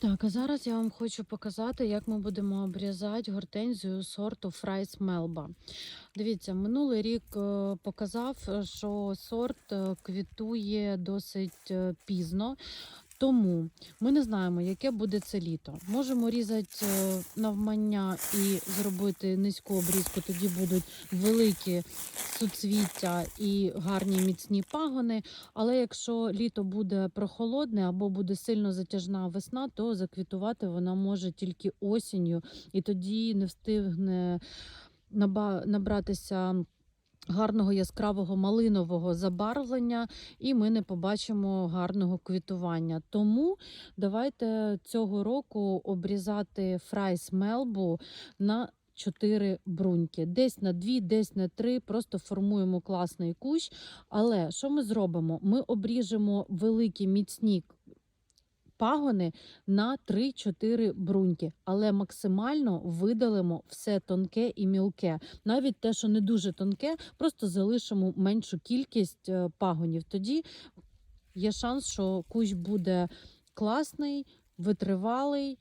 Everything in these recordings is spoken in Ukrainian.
Так, а зараз я вам хочу показати, як ми будемо обрізати гортензію сорту Фрайс Мелба. Дивіться, минулий рік е, показав, е, що сорт е, квітує досить пізно. Тому ми не знаємо, яке буде це літо. Можемо різати е, навмання і зробити низьку обрізку, тоді будуть великі суцвіття і гарні міцні пагони. Але якщо літо буде прохолодне або буде сильно затяжна весна, то заквітувати вона може тільки осінню, і тоді не встигне набратися. Гарного яскравого малинового забарвлення, і ми не побачимо гарного квітування. Тому давайте цього року обрізати фрайс мелбу на 4 бруньки. Десь на 2, десь на 3, просто формуємо класний кущ. Але що ми зробимо? Ми обріжемо великі міцні пагони на 3-4 бруньки, але максимально видалимо все тонке і мілке. Навіть те, що не дуже тонке, просто залишимо меншу кількість е, пагонів. Тоді є шанс, що кущ буде класний, витривалий,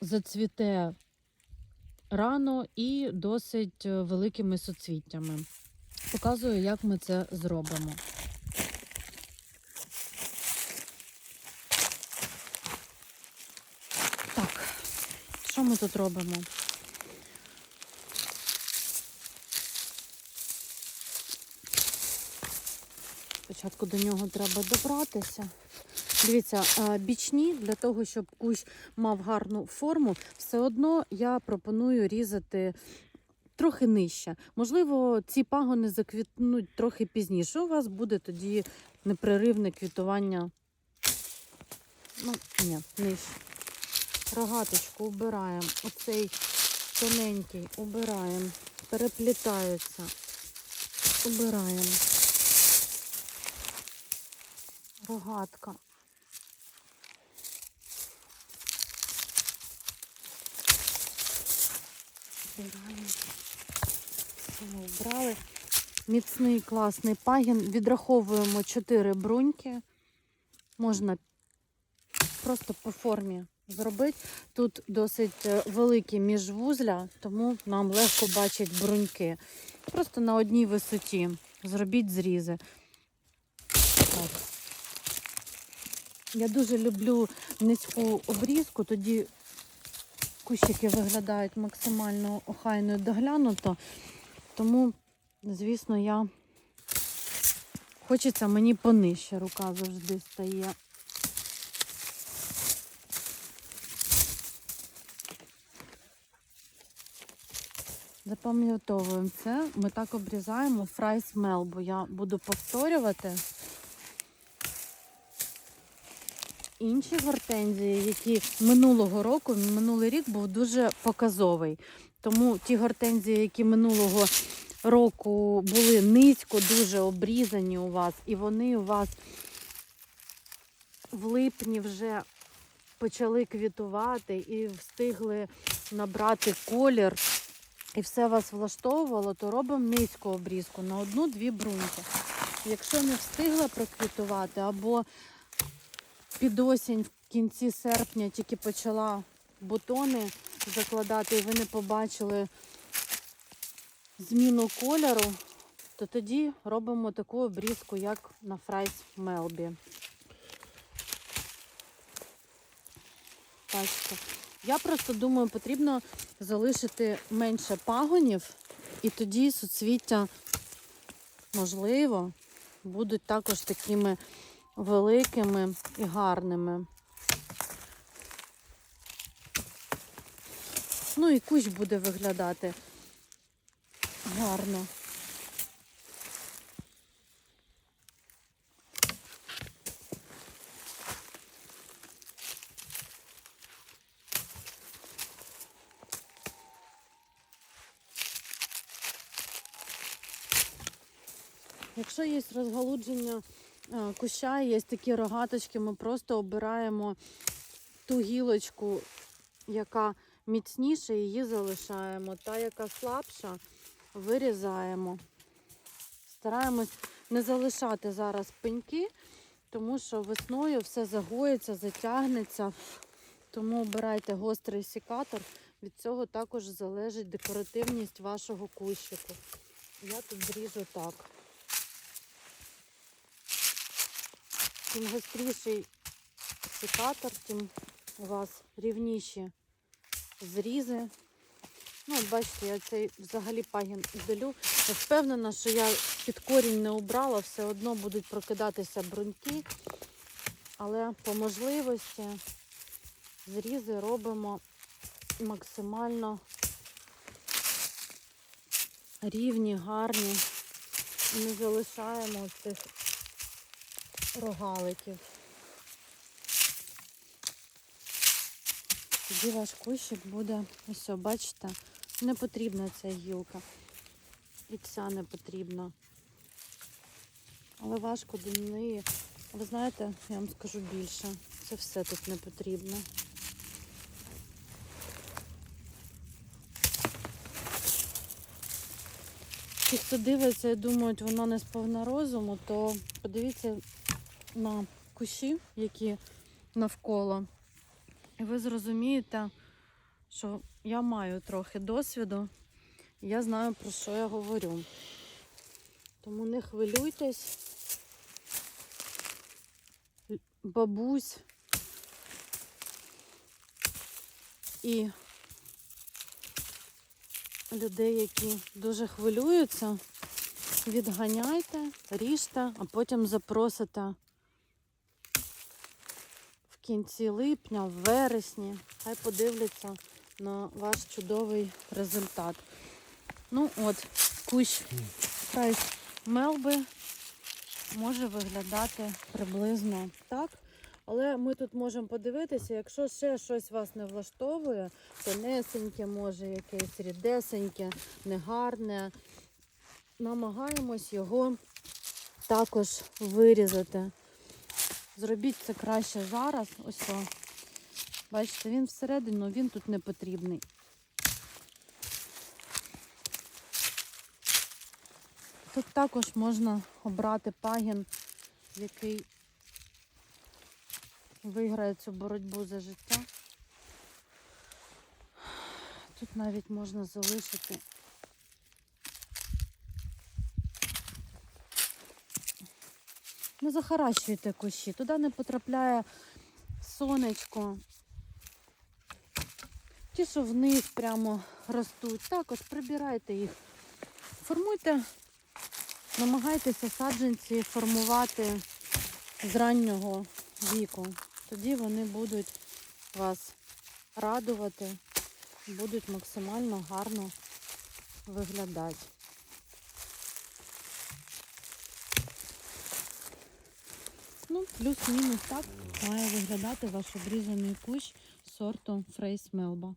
зацвіте рано і досить е, великими соцвіттями. Показую, як ми це зробимо. Що ми тут робимо? Спочатку до нього треба добратися. Дивіться, бічні для того, щоб кущ мав гарну форму, все одно я пропоную різати трохи нижче. Можливо, ці пагони заквітнуть трохи пізніше. У вас буде тоді непреривне квітування. Ну, ні, нижче. Рогаточку убираємо. Оцей тоненький убираємо. Переплітаються. Убираємо. Рогатка. Убираємо. Все, Убрали. Міцний класний пагін. Відраховуємо 4 бруньки. Можна просто по формі зробити. Тут досить е, великі міжвузля, тому нам легко бачить бруньки. Просто на одній висоті зробіть зрізи. Так. Я дуже люблю низьку обрізку, тоді кущики виглядають максимально охайно і доглянуто. Тому, звісно, я хочеться мені понижче, рука завжди стає. Запам'ятовуємо це. Ми так обрізаємо фрайс мелбу. Я буду повторювати. Інші гортензії, які минулого року, минулий рік був дуже показовий. Тому ті гортензії, які минулого року були низько, дуже обрізані у вас, і вони у вас в липні вже почали квітувати і встигли набрати колір, і все вас влаштовувало, то робимо низьку обрізку на одну-дві бруньки. Якщо не встигла проквітувати, або під осінь в кінці серпня тільки почала бутони закладати, і ви не побачили зміну кольору, то тоді робимо таку обрізку, як на фрайс Мелбі. Бачите. Я просто думаю, потрібно залишити менше пагонів, і тоді суцвіття, можливо, будуть також такими великими і гарними. Ну і кущ буде виглядати гарно. Якщо є розгалудження е, куща, є такі рогаточки, ми просто обираємо ту гілочку, яка міцніша, її залишаємо. Та, яка слабша, вирізаємо. Стараємось не залишати зараз пеньки, тому що весною все загоїться, затягнеться. Тому обирайте гострий сікатор. Від цього також залежить декоративність вашого кущику. Я тут зріжу так. Чим гостріший сікатор, тим у вас рівніші зрізи. Ну, от бачите, я цей взагалі пагін удалю. Я впевнена, що я під корінь не обрала, все одно будуть прокидатися бруньки. Але по можливості зрізи робимо максимально рівні, гарні. Не залишаємо цих рогаликів. Тоді ваш кущик буде, ось, бачите, не потрібна ця гілка. І ця не потрібна. Але важко до неї. Ви знаєте, я вам скажу більше. Це все тут не потрібно. Ті, хто дивиться і думають, вона не сповна розуму, то подивіться на кущі, які навколо. І ви зрозумієте, що я маю трохи досвіду, і я знаю, про що я говорю. Тому не хвилюйтесь, бабусь і людей, які дуже хвилюються, відганяйте, ріжте, а потім запросите кінці липня, в вересні. Хай подивляться на ваш чудовий результат. Ну от, кущ прайс мелби може виглядати приблизно так. Але ми тут можемо подивитися, якщо ще щось вас не влаштовує, тонесеньке, може якесь рідесеньке, негарне. Намагаємось його також вирізати. Зробіть це краще зараз. Ось о. Бачите, він всередину, він тут не потрібний. Тут також можна обрати пагін, який виграє цю боротьбу за життя. Тут навіть можна залишити. Не захаращуйте кущі, туди не потрапляє сонечко. Ті, що вниз прямо ростуть, також прибирайте їх. Формуйте, намагайтеся саджанці формувати з раннього віку. Тоді вони будуть вас радувати, будуть максимально гарно виглядати. Ну, плюс-мінус так має виглядати ваш обрізаний кущ сорту Фрейс Мелба.